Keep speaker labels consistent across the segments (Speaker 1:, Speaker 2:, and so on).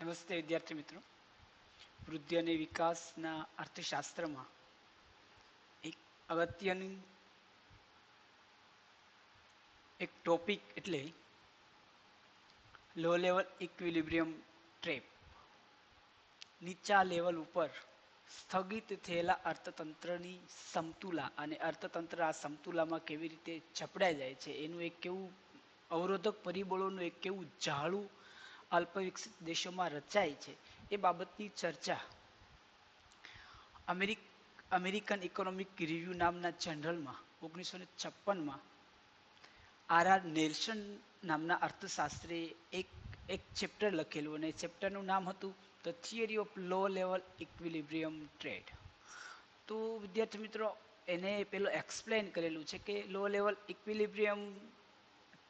Speaker 1: નમસ્તે વિદ્યાર્થી મિત્રો. વૃદ્ધિ અને વિકાસના અર્થશાસ્ત્રમાં એક અગત્યની એક ટોપિક એટલે લો લેવલ ઇક્વિલિબ્રિયમ ટ્રેપ નીચા લેવલ ઉપર સ્થગિત થયેલા અર્થતંત્રની સમતુલા અને અર્થતંત્ર આ સમતુલામાં કેવી રીતે જપડાઈ જાય છે, એનું એક કેવું અવરોધક પરિબળોનું એક કેવું જાળું અલ્પવિકસિત દેશોમાં રચાય છે. એ બાબતની ચર્ચા. અમેરિક, અમેરિકન ઇકોનોમિક રિવ્યૂ નામના જનરલમાં ઓગણીસો ને છપ્પનમાં, આર આર નેલ્સન નામના અર્થશાસ્ત્રીએ એક એક ચેપ્ટર લખેલું અને ચેપ્ટરનું નામ હતું the theory of low level equilibrium trade તો વિદ્યાર્થી મિત્રો, એને પેલો એક્સપ્લેન કરેલું છે કે લો લેવલ ઇક્વિલિબ્રિયમ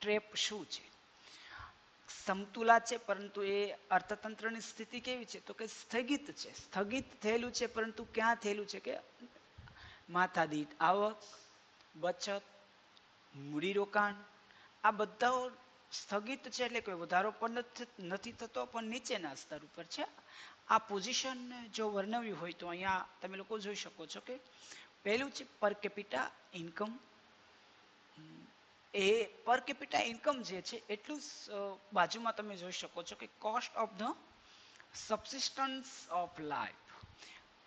Speaker 1: ટ્રેપ શું છે? સમતુલા છે, પરંતુ એ અર્થતંત્રની સ્થિતિ કેવી છે? તો કે સ્થગિત છે. સ્થગિત થયેલું છે, પરંતુ ક્યાં થયેલું છે કે માથાદીઠ, આવક, બચત, મૂડીરોકાણ, આ બધા સ્થગિત છે એટલે કોઈ વધારો પણ નથી થતો પણ નીચેના સ્તર ઉપર છે. આ પોઝિશન જો વર્ણવ્યું હોય તો અહીંયા તમે લોકો જોઈ શકો છો કે પહેલું છે પર કેપિટા ઇન્કમ એ પર કેપિટા ઇન્કમ જે છે, એટલું બાજુમાં તમે જોઈ શકો છો કે cost of the subsistence of life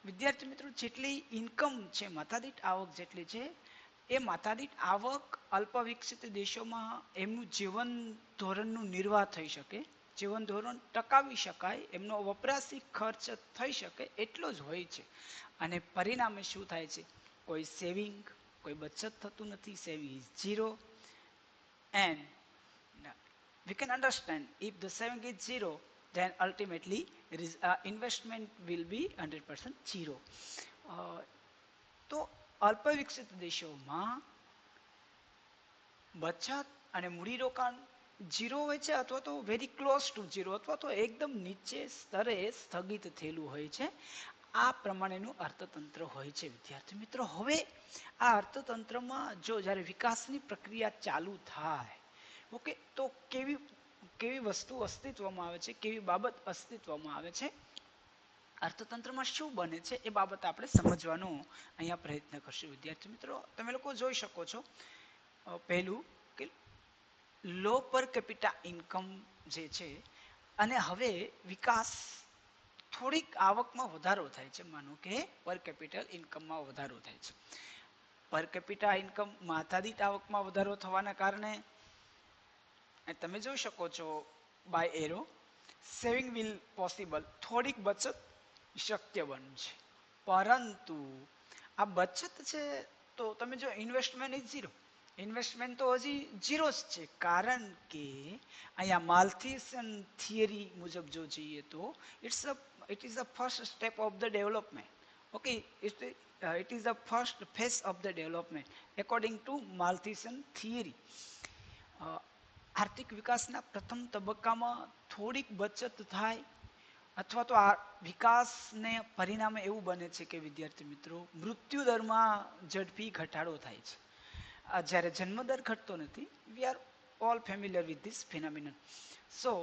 Speaker 1: વિદ્યાર્થી મિત્રો, જેટલી ઇન્કમ છે માથાદીઠ, આવક જેટલી છે, એ માથાદીઠ આવક અલ્પ વિકસિત દેશોમાં એમનું જીવન ધોરણનું નિર્વાહ થઈ શકે, જીવન ધોરણ ટકાવી શકાય, એમનો વપરાશી ખર્ચ થઈ શકે, એટલો જ હોય છે. અને પરિણામે શું થાય છે? કોઈ સેવિંગ, કોઈ બચત થતું નથી, saving is zero and we can understand if the saving is zero then ultimately uh, investment will be 100% zero uh, તો અલ્પ વિકસિત દેશોમાં બચત અને મૂડીરોકાણ ઝીરો હોય છે અથવા તો વેરી ક્લોઝ ટુ ઝીરો અથવા તો એકદમ નીચે સ્તરે સ્થગિત થયેલું હોય છે આ પ્રમાણેનું અર્થતંત્ર હોય છે, વિદ્યાર્થી મિત્રો. હવે આ અર્થતંત્રમાં જો જ્યારે વિકાસની પ્રક્રિયા ચાલુ થાય, ઓકે, તો કેવી કેવી વસ્તુ અસ્તિત્વમાં આવે છે, કેવી બાબત અસ્તિત્વમાં આવે છે? અર્થતંત્રમાં શું બને છે એ બાબત આપણે સમજવાનો અહીંયા પ્રયત્ન કરશું. વિદ્યાર્થી મિત્રો, તમે લોકો જોઈ શકો છો પહેલું કે લો પર કેપિટા ઇન્કમ જે છે, અને હવે વિકાસ થોડીક આવકમાં વધારો થાય છે, માનો કે પર કેપિટલ ઇન્કમમાં વધારો થાય છે. પર કેપિટા ઇન્કમ માથાદીઠ આવકમાં વધારો થવાના કારણે તમે જોઈ શકો છો by arrow saving will possible થોડીક બચત શક્ય બનશે. પરંતુ આ બચત છે તો તમે જો ઇન્વેસ્ટમેન્ટ ઇઝ ઝીરો ઇન્વેસ્ટમેન્ટ તો હજી ઝીરો જ છે, કારણ કે અહીંયા માલથીસન થિયરી મુજબ જો જોઈએ તો it's a it is the first step of the development okay it, uh, it is the first phase of the development according to malthusian theory uh, આર્થિક વિકાસના પ્રથમ તબક્કામાં થોડીક બચત થાય અથવા તો આ વિકાસને પરિણામે એવું બને છે કે વિદ્યાર્થી મિત્રો મૃત્યુ દરમાં ઝડપી ઘટાડો થાય છે જ્યારે જન્મદર ઘટતો નથી we are all familiar with this phenomenon so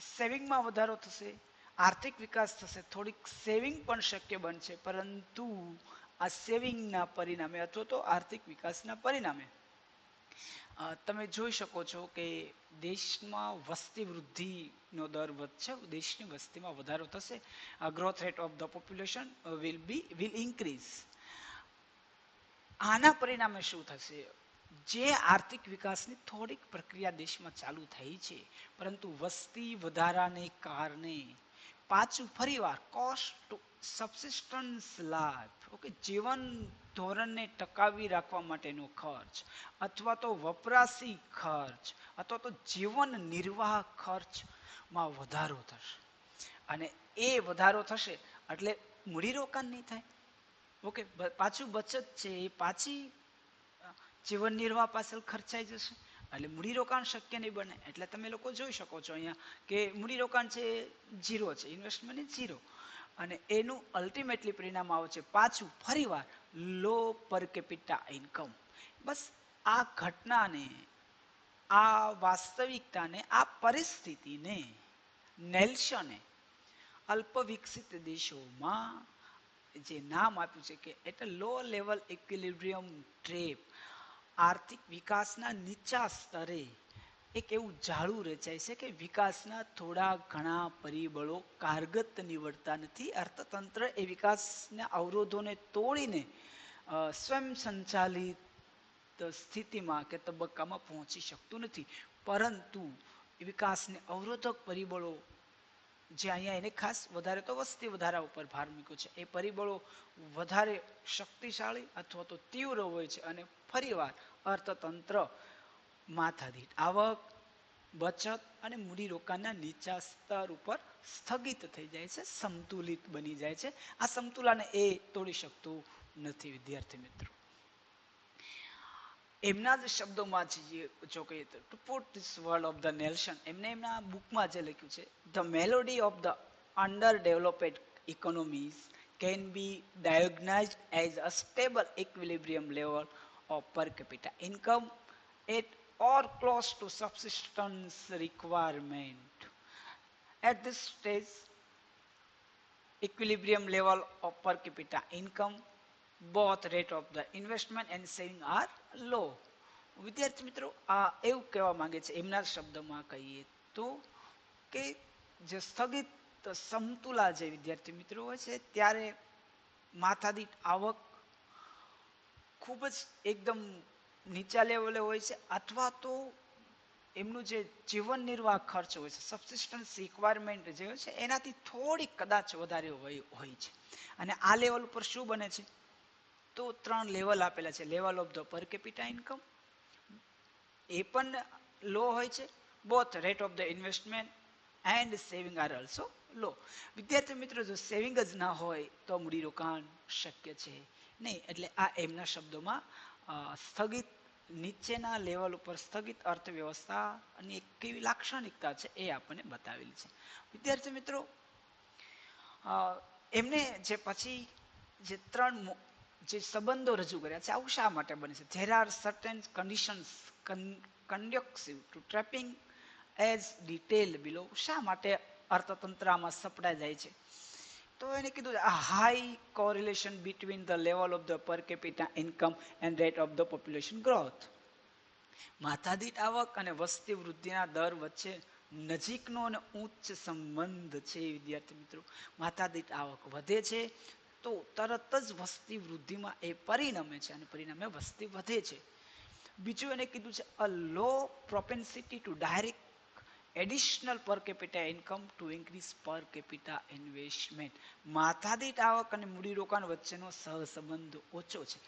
Speaker 1: સેવિંગમાં વધારો થશે, આર્થિક વિકાસ થશે, થોડીક સેવિંગ પણ શક્ય બનશે, પરંતુ આ સેવિંગના પરિણામે અથવા તો આર્થિક વિકાસના પરિણામે તમે જોઈ શકો છો કે દેશમાં વસ્તી વૃદ્ધિનો દર વધશે, દેશની વસ્તીમાં વધારો થશે growth rate of the population will be will increase આના પરિણામે શું થશે? જે આર્થિક વિકાસની થોડીક પ્રક્રિયા દેશમાં ચાલુ થઈ છે, પરંતુ વસ્તી વધારાને કારણે પાછું ફરીવાર કોસ્ટ સબસિસ્ટન્સ લાઈફ ઓકે જીવન ધોરણને ટકાવી રાખવા માટેનો ખર્ચ, અથવા તો વપરાશી ખર્ચ, અથવા તો જીવન નિર્વાહ ખર્ચમાં વધારો થશે. અને એ વધારો થશે એટલે મૂડીરોકાણ નહીં થાય. ઓકે પાછું બચત છે એ પાછી જીવન નિર્વાહ પાછળ ખર્ચાઈ જશે. એટલે મૂડીરોકાણ શક્ય નહીં બને. એટલે તમે લોકો જોઈ શકો છો અહીંયા કે મૂડીરોકાણ છે ઝીરો છે. ઇન્વેસ્ટમેન્ટ ઝીરો અને એનું અલ્ટિમેટલી પરિણામ આવે છે પાછું ફરીવાર લો પર કેપિટા ઇન્કમ બસ આ ઘટનાને, આ વાસ્તવિકતાને, આ પરિસ્થિતિને નેલ્સને અલ્પ વિકસિત દેશોમાં જે નામ આપ્યું છે કે એટલે લો લેવલ ઇક્વિલિબ્રિયમ ટ્રેપ આર્થિક વિકાસના નીચા સ્તરે એક એવું જાળું રચાય છે કે વિકાસના થોડા ઘણા પરિબળો કારગત નીવડતા નથી. અર્થતંત્ર એ વિકાસના અવરોધોને તોડીને સ્વયં સંચાલિત સ્થિતિમાં કે તબક્કામાં પહોંચી શકતું નથી. પરંતુ વિકાસને અવરોધક પરિબળો જે અહીંયા એને ખાસ વધારે તો વસ્તી વધારા ઉપર ભાર મૂક્યો છે. એ પરિબળો વધારે શક્તિશાળી અથવા તો તીવ્ર હોય છે અને ફરીવાર અર્થતંત્ર માથાદીઠ આવક, બચત અને મૂડીરોકાણના નીચા સ્તર ઉપર સ્થગિત થઈ જાય છે, સંતુલિત બની જાય છે. આ સમતુલાને એ તોડી શકતું નથી, વિદ્યાર્થી મિત્રો. એમના જ શબ્દોમાં જો કહીએ તો put this world of the Nelson એમને એમના બુકમાં જે લખ્યું છે the malady of the underdeveloped economies can be diagnosed as a stable equilibrium level of per capita income at or close to subsistence requirement. At this stage, equilibrium level of per capita income both rate of the investment and saving are low વિદ્યાર્થી મિત્રો આ એવું કહેવા માંગે છે એમના શબ્દમાં કહીએ તો કે જે સ્થગિત સમતુલા જે વિદ્યાર્થી મિત્રો હોય છે ત્યારે માથાદીઠ આવક ખૂબ જ એકદમ નીચા લેવલે હોય છે, અથવા તો એમનું જે જીવન નિર્વાહ ખર્ચ હોય છે સબસિસ્ટન્સ રિક્વાયરમેન્ટ જે હોય છે, એનાથી થોડીક કદાચ વધારે હોય હોય છે. અને આ લેવલ ઉપર શું બને છે? તો ત્રણ લેવલ આપેલા છે, level of the per capita income, એ પણ લો હોય છે both rate of the investment and saving are also low વિદ્યાર્થી મિત્રો, જો સેવિંગ જ ના હોય તો મૂડીરોકાણ શક્ય છે. નહીં, એટલે આ એમના શબ્દોમાં સ્થગિત, નીચેના લેવલ ઉપર સ્થગિત અર્થવ્યવસ્થા અને એક કેવી લાક્ષણિકતા છે એ આપણને બતાવેલી છે. વિદ્યાર્થી મિત્રો એમને જે પછી જે ત્રણ જે સંબંધો રજૂ કર્યા છે, આવું શા માટે બને છે? There are certain conditions conducive to trapping as detail below શા માટે અર્થતંત્રમાં સપડાઈ જાય છે? તો એને કીધું આ high correlation between the level of the per capita income and rate of the population growth માથાદીઠ આવક અને વસ્તી વૃદ્ધિના દર વચ્ચે નજીકનો અને ઉચ્ચ સંબંધ છે, વિદ્યાર્થી મિત્રો. માથાદીઠ આવક વધે છે, તો તરત જ વસ્તી વૃદ્ધિમાં એ પરિણમે છે અને પરિણામે વસ્તી વધે છે. બીજું એને કીધું છે a low propensity to direct additional per capita income to increase per capita investment માથાદીઠ આવક અને મૂડીરોકાણ વચ્ચેનો સહસંબંધ ઓછો છે.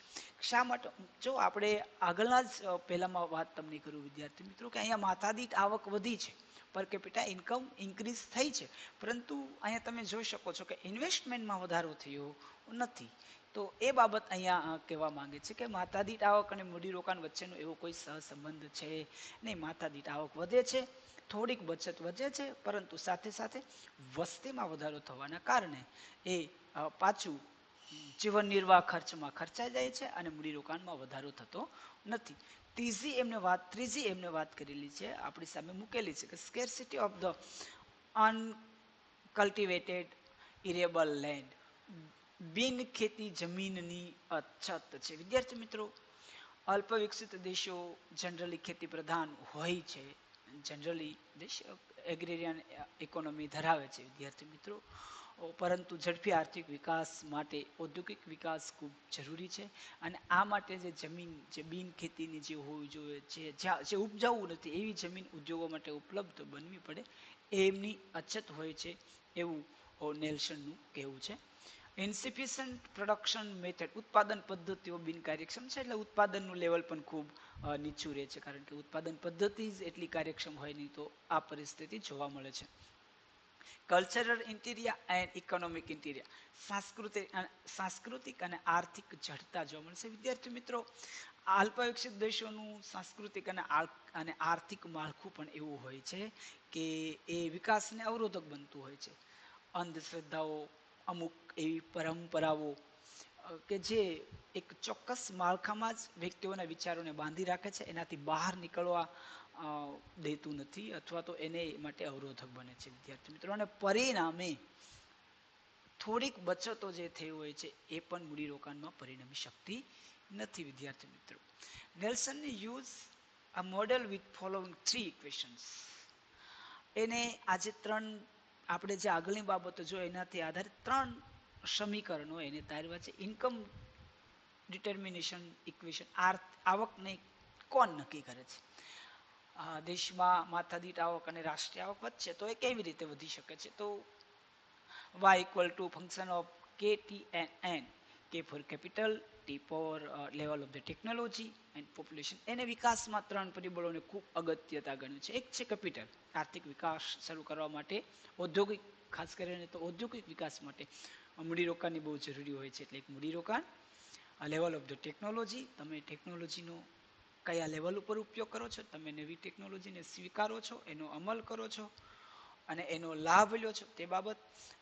Speaker 1: શા માટે? જો આપણે આગળના જ પહેલામાં વાત તમને કરું, વિદ્યાર્થી મિત્રો, કે અહીંયા માથાદીઠ આવક વધી છે. પર કેપિટા ઇન્કમ ઇન્ક્રીઝ થઈ છે. પરંતુ અહીંયા તમે જોઈ શકો છો કે ઇન્વેસ્ટમેન્ટમાં વધારો થયો નથી. તો એ બાબત અહીંયા કહેવા માંગે છે કે માથાદીઠ આવક અને મૂડીરોકાણ વચ્ચેનો એવો કોઈ સહસંબંધ છે નહીં. માથાદીઠ આવક વધે છે. થોડીક બચત વધે છે, પરંતુ સાથે સાથે વસ્તીમાં વધારો થવાના કારણે એ પાછું જીવન નિર્વાહ ખર્ચમાં ખર્ચાઈ જાય છે અને મૂડીરોકાણમાં વધારો થતો નથી. ત્રીજી એમને વાત, ત્રીજી એમને વાત કરેલી છે, આપણી સામે મૂકેલી છે કે scarcity of the uncultivated arable land બિન ખેતી જમીનની અછત છે. વિદ્યાર્થી મિત્રો અલ્પ વિકસિત દેશો જનરલી ખેતી પ્રધાન હોય છે. જનરલી દેશ એગ્રેરિયન ઇકોનોમી ધરાવે છે વિદ્યાર્થી મિત્રો. પરંતુ ઝડપી આર્થિક વિકાસ માટે ઔદ્યોગિક વિકાસ ખૂબ જરૂરી છે. અને આ માટે જે જમીન, જે બિન ખેતીની જે હોવી જોઈએ, જે જે ઉપજાવું નથી, એવી જમીન ઉદ્યોગો માટે ઉપલબ્ધ બનવી પડે, એમની અછત હોય છે એવું નેલ્સનનું કહેવું છે. ઇન્સિફિશન્ટ પ્રોડક્શન મેથડ ઉત્પાદન પદ્ધતિઓ બિનકાર્યક્ષમ છે એટલે ઉત્પાદનનું લેવલ પણ ખૂબ નીચું રહે છે, કારણ કે ઉત્પાદન પદ્ધતિ જ એટલી કાર્યક્ષમ હોય નહીં તો આ પરિસ્થિતિ જોવા મળે છે. Cultural interior and economic interior સાંસ્કૃતિક સાંસ્કૃતિક અને આર્થિક જડતા જોવા મળશે વિદ્યાર્થી મિત્રો, અલ્પવિકસિત દેશોનું સાંસ્કૃતિક અને અને આર્થિક માળખું પણ એવું હોય છે કે એ વિકાસને અવરોધક બનતું હોય છે. અંધશ્રદ્ધાઓ અમુક એવી પરંપરાઓ કે જે એક ચોક્કસ માળખામાં જ વ્યક્તિઓના વિચારોને બાંધી રાખે છે, એનાથી બહાર નીકળવા દેતું નથી અથવા તો એને માટે અવરોધક બને છે વિદ્યાર્થી મિત્રો. અને પરિણામે થોડીક બચતો જે થઈ હોય છે, એ પણ મૂડીરોકાણમાં પરિણમી શકતી નથી વિદ્યાર્થી મિત્રો. નેલ્સનની યુઝ આ model with following three equations એને આજે ત્રણ આપણે જે આગળની બાબતો જો એનાથી આધારિત ત્રણ સમીકરણો એને તારવા છે ઇન્કમ ડિટર્મિનેશન ઇક્વેશન આવકને કોણ નક્કી કરે છે? દેશમાં માથાદીઠ આવક અને રાષ્ટ્રીય આવક વધશે તો એ કેવી રીતે વધી શકે છે? તો Y equal to function of K T N N K for capital T for level of the technology and population એને વિકાસમાં ત્રણ પરિબળોને ખૂબ અગત્યતા ગણ્યું છે. એક છે કેપિટલ આર્થિક વિકાસ શરૂ કરવા માટે, ઔદ્યોગિક, ખાસ કરીને તો ઔદ્યોગિક વિકાસ માટે. મૂડીરોકાણની બહુ જરૂરી હોય છે એટલે એક મૂડીરોકાણ. લેવલ ઓફ ધ ટેકનોલોજી તમે ટેકનોલોજીનો કયા લેવલ ઉપર ઉપયોગ કરો છો, તમે નવી ટેકનોલોજીને સ્વીકારો છો, એનો અમલ કરો છો, અને એનો લાભ લ્યો છો તે બાબત.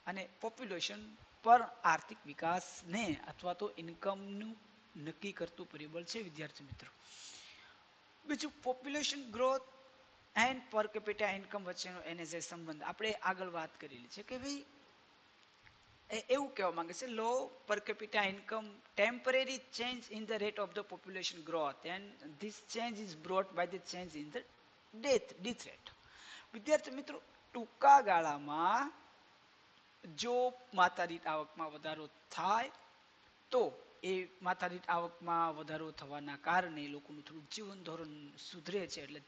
Speaker 1: અને પોપ્યુલેશન પર આર્થિક વિકાસને અથવા તો ઇન્કમનું નક્કી કરતું પરિબળ છે, વિદ્યાર્થી મિત્રો. બીજું population growth and per capita income વચ્ચેનો એને જે સંબંધ, આપણે આગળ વાત કરેલી છે કે ભાઈ એવું કહેવા માંગે છે low per capita income temporary change in the rate of the population growth and this change is brought by the change in the death death rate વિદ્યાર્થી મિત્રો, ટૂંકા ગાળામાં જો માથાદીઠ આવકમાં વધારો થાય, તો એ માથાદીઠ આવકમાં વધારો થવાના કારણે લોકોનું થોડું જીવન ધોરણ સુધરે છે એટલે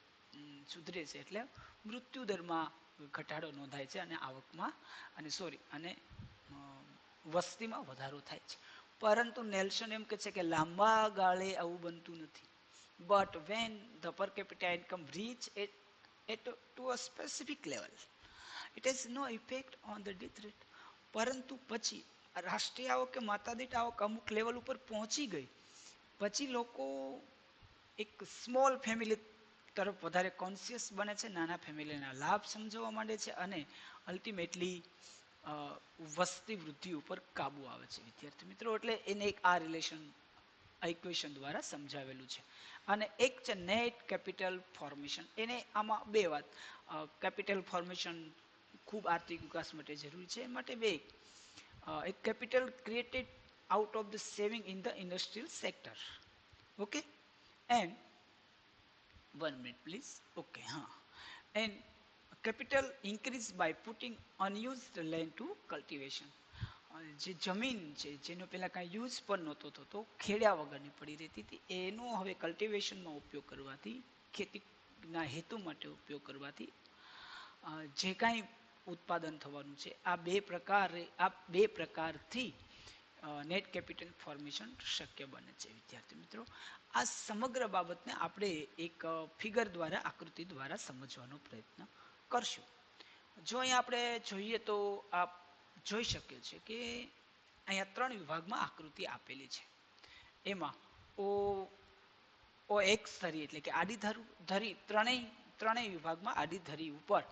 Speaker 1: સુધરે છે એટલે મૃત્યુ દરમાં ઘટાડો નોંધાય છે અને આવકમાં, અને સોરી અને વસ્તીમાં વધારો થાય છે. પરંતુ નેલ્સન એમ કે છે કે લાંબા ગાળે આવું બનતું નથી. But when the per capita income reach at at to a specific level it has no effect on the death rate પરંતુ પછી રાષ્ટ્રીય આવક કે માતાદીઠ આવક અમુક લેવલ ઉપર પહોંચી ગઈ. પછી લોકો એક સ્મોલ ફેમિલી તરફ વધારે કોન્શિયસ બને છે, નાના ફેમિલીના લાભ સમજવા માંડે છે અને અલ્ટિમેટલી વસ્તી વૃદ્ધિ ઉપર કાબુ આવે છે વિદ્યાર્થી મિત્રો. એટલે એને એક આ રિલેશન ઇક્વેશન દ્વારા સમજાવેલું છે. અને એક છે નેટ કેપિટલ ફોર્મેશન એને આમાં બે વાત. કેપિટલ ફોર્મેશન ખૂબ આર્થિક વિકાસ માટે જરૂરી છે. માટે બે એક capital created out of the saving in the industrial sector okay and one minute please okay હા and capital increase by putting unused land to cultivation જે જમીન છે, જેનો પહેલાં કાંઈ યુઝ પણ નહોતો થતો ખેડ્યા વગરની પડી રહેતી હતી. એનો હવે કલ્ટિવેશનમાં ઉપયોગ કરવાથી, ખેતીના હેતુ માટે ઉપયોગ કરવાથી જે કાંઈ ઉત્પાદન થવાનું છે. આ બે પ્રકારે, આ બે પ્રકારથી નેટ કેપિટલ ફોર્મેશન શક્ય બને છે, વિદ્યાર્થી મિત્રો. આ સમગ્ર બાબતને આપણે એક ફિગર દ્વારા, આકૃતિ દ્વારા સમજવાનો પ્રયત્ન કરશું. જો અહીંયા આપણે જોઈએ તો આપ જોઈ શકીએ છીએ કે અહીંયા ત્રણ વિભાગમાં આકૃતિ આપેલી છે. એમાં ઓ ઓ, એક્સ ધરી એટલે કે આડી ધરી, ત્રણેય ત્રણેય વિભાગમાં આડી ધરી ઉપર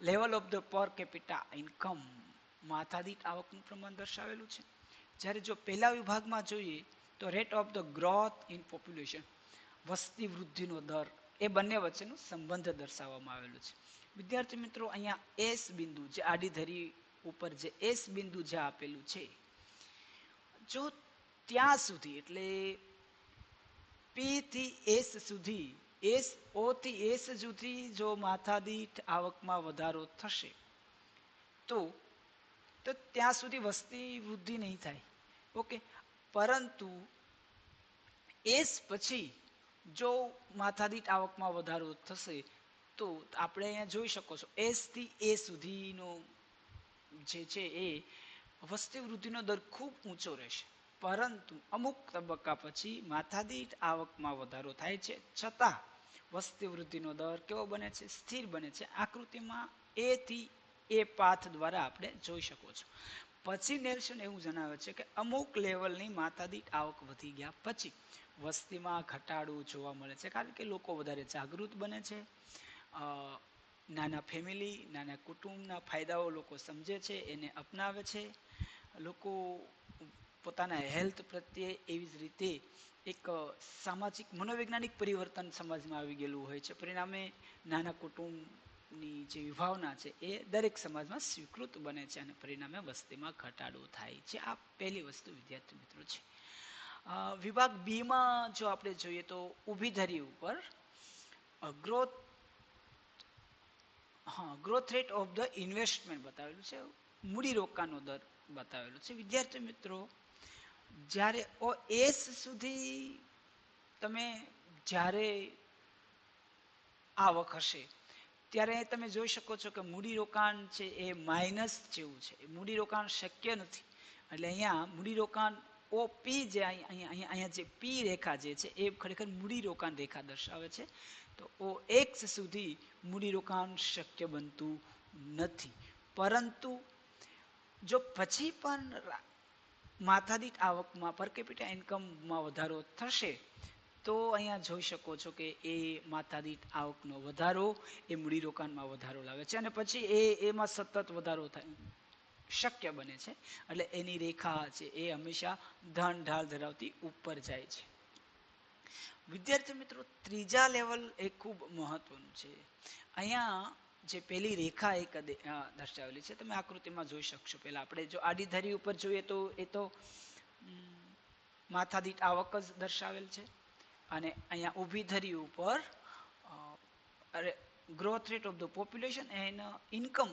Speaker 1: level of the per capita income માથાદીઠ આવકનું પ્રમાણ દર્શાવેલું છે. જ્યારે જો પહેલા વિભાગમાં જોઈએ તો rate of the growth in population વસ્તી વૃદ્ધિનો દર, એ બંને વચ્ચેનો સંબંધ દર્શાવવામાં આવેલો છે. વિદ્યાર્થી મિત્રો, અહીંયા એસ બિંદુ જે આડી ધરી ઉપર જે એસ બિંદુ જે આપેલું છે, જો ત્યાં સુધી, એટલે પી થી એસ સુધી એસ ઓથી એસ સુધી જો માથાદીઠ આવકમાં વધારો થશે, તો તો ત્યાં સુધી વસ્તી વૃદ્ધિ નહીં થાય. ઓકે? પરંતુ એસ પછી જો માથાદીઠ આવકમાં વધારો થશે, તો આપણે અહીંયા જોઈ શકો છો, એસથી એ સુધીનો જે છે એ વસ્તી વૃદ્ધિનો દર ખૂબ ઊંચો રહેશે. પરંતુ અમુક તબક્કા પછી માથાદીઠ આવકમાં વધારો થાય છે. છતાં વસ્તી વૃદ્ધિનો દર કેવો બને છે? સ્થિર બને છે. આકૃતિમાં એ થી એ પાથ દ્વારા આપણે જોઈ શકો છો. પછી નેલ્સન એવું જણાવે છે કે અમુક લેવલની માથાદીઠ આવક વધી ગયા પછી વસ્તીમાં ઘટાડો જોવા મળે છે. કારણ કે લોકો વધારે જાગૃત બને છે. નાના ફેમિલી, નાના કુટુંબના ફાયદાઓ લોકો સમજે છે, એને અપનાવે છે. લોકો પોતાના હેલ્થ પ્રત્યે એવી જ રીતે એક સામાજિક મનોવૈજ્ઞાનિક પરિવર્તન સમાજમાં આવી ગયેલું હોય છે. પરિણામે નાના કુટુંબની જે વિભાવના છે એ દરેક સમાજમાં સ્વીકૃત બને છે અને પરિણામે વસ્તીમાં ઘટાડો થાય છે. આ પહેલી વસ્તુ વિદ્યાર્થી મિત્રો છે. વિભાગ બીમાં જો આપણે જોઈએ તો ઊભી ધરી ઉપર ગ્રોથ હા growth rate of the investment બતાવેલું છે. મૂડીરોકાણનો દર બતાવેલો છે. વિદ્યાર્થી મિત્રો જ્યારે ઓ એસ સુધી તમે જ્યારે આવક હશે, ત્યારે તમે જોઈ શકો છો કે મૂડીરોકાણ છે એ માઇનસ જેવું છે. મૂડીરોકાણ શક્ય નથી. એટલે અહીંયા મૂડીરોકાણ ઓ પી જે અહીંયા જે પી રેખા જે છે એ ખરેખર મૂડીરોકાણ રેખા દર્શાવે છે. તો ઓ એક્સ સુધી મૂડીરોકાણ શક્ય બનતું નથી. પરંતુ જો પછી પણ માથાદીઠ આવકમાં પર કેપિટા ઇન્કમમાં વધારો થશે, તો અહીંયા જોઈ શકો છો કે એ માથાદીઠ આવકનો વધારો, એ મૂડીરોકાણમાં વધારો લાવે છે અને પછી એ, એમાં સતત વધારો થાય, શક્ય બને છે. એટલે એની રેખા છે, એ હંમેશા ધન ઢાલ ધરાવતી ઉપર જાય છે. વિદ્યાર્થી મિત્રો, ત્રીજા લેવલ એ ખૂબ મહત્વનું છે. અહીંયા જે પેલી રેખા એક દર્શાવેલી છે. તમે આકૃતિમાં જોઈ શકશો. પેલા આપણે જો આડી ધરી ઉપર જોઈએ તો એ તો માથાદીઠ આવક જ દર્શાવેલ છે. અને અહીંયા ઊભી ધરી ઉપર growth rate of the population and income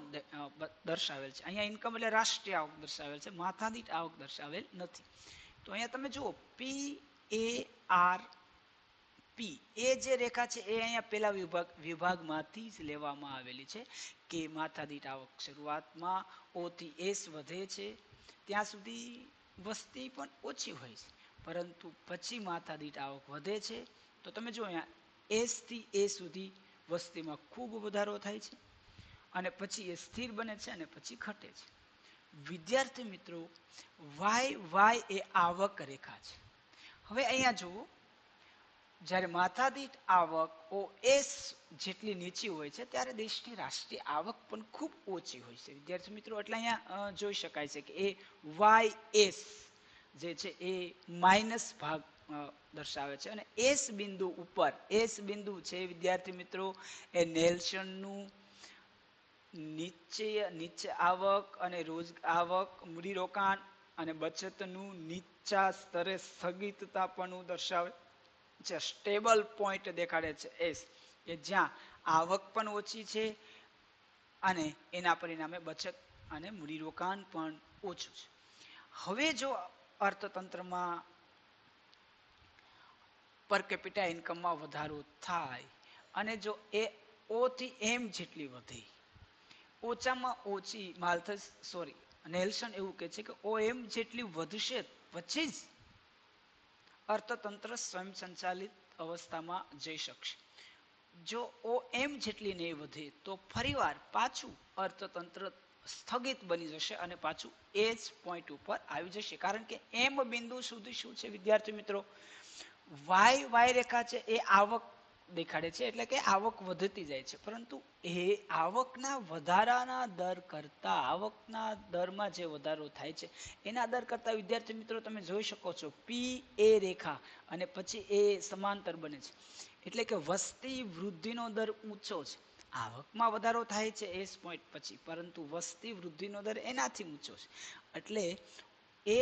Speaker 1: દર્શાવેલ છે. અહીંયા ઇન્કમ એટલે રાષ્ટ્રીય આવક દર્શાવેલ છે. માથાદીઠ આવક દર્શાવેલ નથી. તો અહીંયા તમે જુઓ પી એ આર પી. એ જે રેખા છે, એ અહીંયા પેલા વિભાગ, વિભાગમાંથી જ લેવામાં આવેલી છે કે માથાદીઠ આવક શરૂઆતમાં ઓથી એસ વધે છે. ત્યાં સુધી વસ્તી પણ ઓછી હોય છે, પરંતુ પછી માથાદીઠ આવક વધે છે. તો તમે જો અહીંયા એસથી એ સુધી વસ્તીમાં ખૂબ વધારો થાય છે અને પછી એ સ્થિર બને છે અને પછી ઘટે છે. વિદ્યાર્થી મિત્રો, વાય વાય એ આવક રેખા છે. હવે અહીંયા જુઓ જ્યારે માથાદીઠ આવક ઓ એસ જેટલી નીચી હોય છે, ત્યારે દેશની રાષ્ટ્રીય આવક પણ ખૂબ ઓછી હોય છે. વિદ્યાર્થી મિત્રો, એટલે અહીંયા જોઈ શકાય છે કે એ વાય એસ જે છે એ માઇનસ ભાગ દર્શાવે છે. અને એસ બિંદુ ઉપર એસ બિંદુ છે, વિદ્યાર્થી મિત્રો, એ નેલ્સનનું નીચે નીચે આવક અને રોજ આવક, મૂડીરોકાણ અને બચતનું નીચા સ્તરે સ્થગિતતા પણ દર્શાવે. છે સ્ટેબલ પોઈન્ટ દેખાડે છે એસ કે જ્યાં આવક પણ ઓછી છે અને એના પરિણામે બચત અને મૂડીરોકાણ પણ ઓછું છે. હવે જો અર્થતંત્રમાં પર કેપિટા ઇન્કમમાં વધારો થાય અને જો એ ઓથી એમ જેટલી વધે, ઓછામાં ઓછી માલથસ, સોરી, નેલ્સન એવું કહે છે કે ઓ એમ જેટલી વધશે પછી જ અર્થતંત્ર સ્વયં સંચાલિત અવસ્થામાં જઈ શકશે. જો ઓ એમ જેટલી નહીં વધે, તો ફરીવાર પાછું અર્થતંત્ર સ્થગિત બની જશે અને પાછું એ જ પોઈન્ટ ઉપર આવી જશે. કારણ કે એમ બિંદુ સુધી શું છે વિદ્યાર્થી મિત્રો? વાય વાય રેખા છે એ આવક દેખાડે છે એટલે કે આવક વધતી જાય છે. પરંતુ એ આવકના વધારાના દર કરતા, આવકના દરમાં જે વધારો થાય છે, એના દર કરતા વિદ્યાર્થી મિત્રો તમે જોઈ શકો છો, પી એ રેખા અને પછી એ સમાંતર બને છે. એટલે કે વસ્તી વૃદ્ધિનો દર ઊંચો છે. આવકમાં વધારો થાય છે એસ પોઈન્ટ પછી, પરંતુ વસ્તી વૃદ્ધિનો દર એનાથી ઊંચો છે. એટલે એ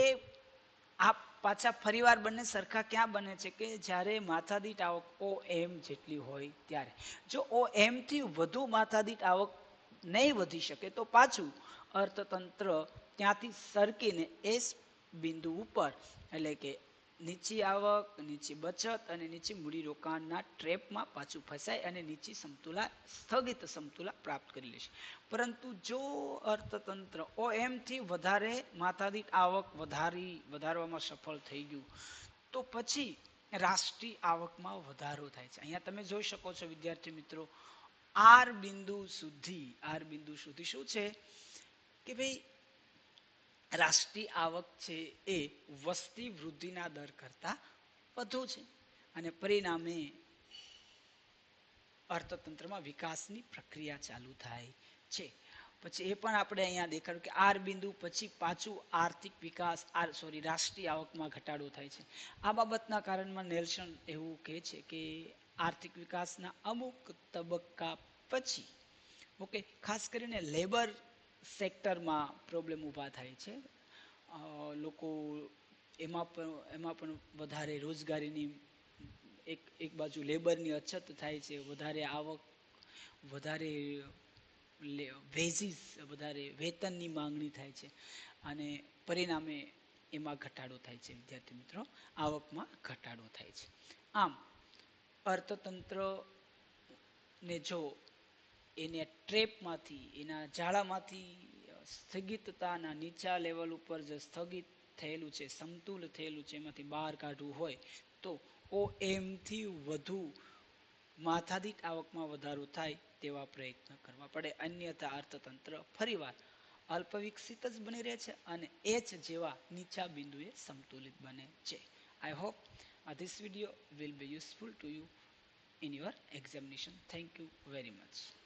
Speaker 1: આ પાછા ફરીવાર બંને સરખા ક્યાં બને છે કે જ્યારે માથાદીઠ આવક ઓ એમ જેટલી હોય ત્યારે. જો ઓ એમથી વધુ માથાદીઠ આવક નહીં વધી શકે તો પાછું અર્થતંત્ર ત્યાંથી સરકીને એસ બિંદુ ઉપર, એટલે કે નીચી આવક, નીચી બચત અને નીચી મૂડીરોકાણના ટ્રેપમાં પાછું ફસાય અને નીચી સમતુલા, સ્થગિત સમતુલા પ્રાપ્ત કરી લેશે. પરંતુ જો અર્થતંત્ર ઓ એમથી વધારે માથાદીઠ આવક વધારી, વધારવામાં સફળ થઈ ગયું, તો પછી રાષ્ટ્રીય આવકમાં વધારો થાય છે. અહીંયા તમે જોઈ શકો છો, વિદ્યાર્થી મિત્રો આર બિંદુ સુધી આર બિંદુ સુધી શું છે? કે ભાઈ રાષ્ટ્રીય આવક છે એ વસ્તી વૃદ્ધિના દર કરતા વધુ છે. અને પરિણામે અર્થતંત્રમાં વિકાસની પ્રક્રિયા ચાલુ થાય છે. પછી એ પણ આપણે અહીંયા દેખાડ્યું કે આર બિંદુ પછી પાછું આર્થિક વિકાસ, આર સોરી રાષ્ટ્રીય આવકમાં ઘટાડો થાય છે. આ બાબતના કારણમાં નેલ્સન એવું કહે છે કે આર્થિક વિકાસના અમુક તબક્કા પછી, ઓકે, ખાસ કરીને લેબર સેક્ટરમાં પ્રોબ્લેમ ઊભા થાય છે. લોકો એમાં પણ એમાં પણ વધારે રોજગારીની એક એક બાજુ લેબરની અછત થાય છે, વધારે આવક, વધારે વેજીસ વધારે વેતનની માંગણી થાય છે અને પરિણામે એમાં ઘટાડો થાય છે, વિદ્યાર્થી મિત્રો. આવકમાં ઘટાડો થાય છે. આમ, અર્થતંત્ર ને જો એને ટ્રેપમાંથી, એના જાળામાંથી સ્થગિતતાના નીચા લેવલ ઉપર જે સ્થગિત થયેલું છે, સમતુલ થયેલું છે, એમાંથી બહાર કાઢવું હોય, તો ઓ એમથી વધુ માથાદીઠ આવકમાં વધારો થાય તેવા પ્રયત્ન કરવા પડે. અન્યથા અર્થતંત્ર ફરીવાર અલ્પવિકસિત જ બની રહે છે અને એ જ જેવા નીચા બિંદુએ સંતુલિત બને છે. I hope this video will be useful to you in your examination thank you very much.